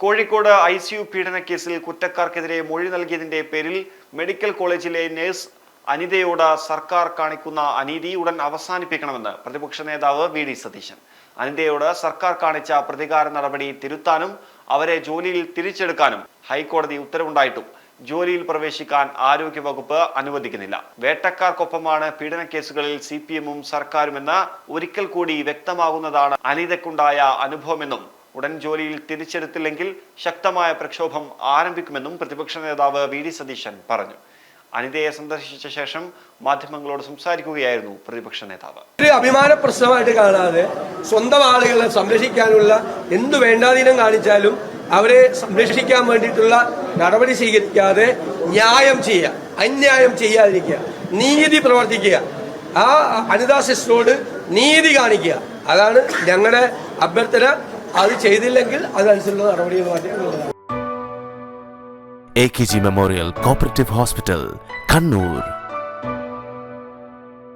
Kozhikode I C U പീഡന കേസിൽ കുറ്റക്കാർക്കെതിരെ മൊഴി നൽകിയതിന്റെ പേരിൽ മെഡിക്കൽ കോളേജിലെ നഴ്സ് അനിതയോട് സർക്കാർ കാണിക്കുന്ന അനീതി ഉടൻ അവസാനിപ്പിക്കണമെന്ന് പ്രതിപക്ഷ നേതാവ് വി ഡി സതീശൻ. അനിതയോട് സർക്കാർ കാണിച്ച പ്രതികാര നടപടി തിരുത്താനും അവരെ ജോലിയിൽ തിരിച്ചെടുക്കാനും ഹൈക്കോടതി ഉത്തരവുണ്ടായിട്ടും. ജോലിയിൽ പ്രവേശിക്കാൻ ആരോഗ്യവകുപ്പ് അനുവദിക്കുന്നില്ല. വേട്ടക്കാർക്കൊപ്പമാണ് പീഡന കേസുകളിൽ സി പി എമ്മും സർക്കാരുമെന്ന് ഒരിക്കൽ കൂടി വ്യക്തമാകുന്നതാണ് അനിതയ്ക്കുണ്ടായ അനുഭവമെന്നും ഉടൻ ജോലിയിൽ തിരിച്ചെടുത്തില്ലെങ്കിൽ ശക്തമായ പ്രക്ഷോഭം ആരംഭിക്കുമെന്നും പ്രതിപക്ഷ നേതാവ് വി ഡി സതീശൻ പറഞ്ഞു. അനിതയെ സന്ദർശിച്ച ശേഷം മാധ്യമങ്ങളോട് സംസാരിക്കുകയായിരുന്നു പ്രതിപക്ഷ നേതാവ്. ഒരു അഭിമാന പ്രശ്നമായിട്ട് കാണാതെ സ്വന്തം ആളുകളെ സംരക്ഷിക്കാനുള്ള എന്തു വേണ്ടാതീനം കാണിച്ചാലും അവരെ സംരക്ഷിക്കാൻ വേണ്ടിയിട്ടുള്ള നടപടി സ്വീകരിക്കാതെ ന്യായം ചെയ്യുക അന്യായം ചെയ്യാതിരിക്കുക നീതി പ്രവർത്തിക്കുക ആ അനിതാ നീതി കാണിക്കുക. അതാണ് ഞങ്ങളുടെ അഭ്യർത്ഥന. അത് ചെയ്തില്ലെങ്കിൽ അതനുസരിച്ചുള്ള നടപടികൾ മാറ്റി A K G memorial cooperative hospital Kannur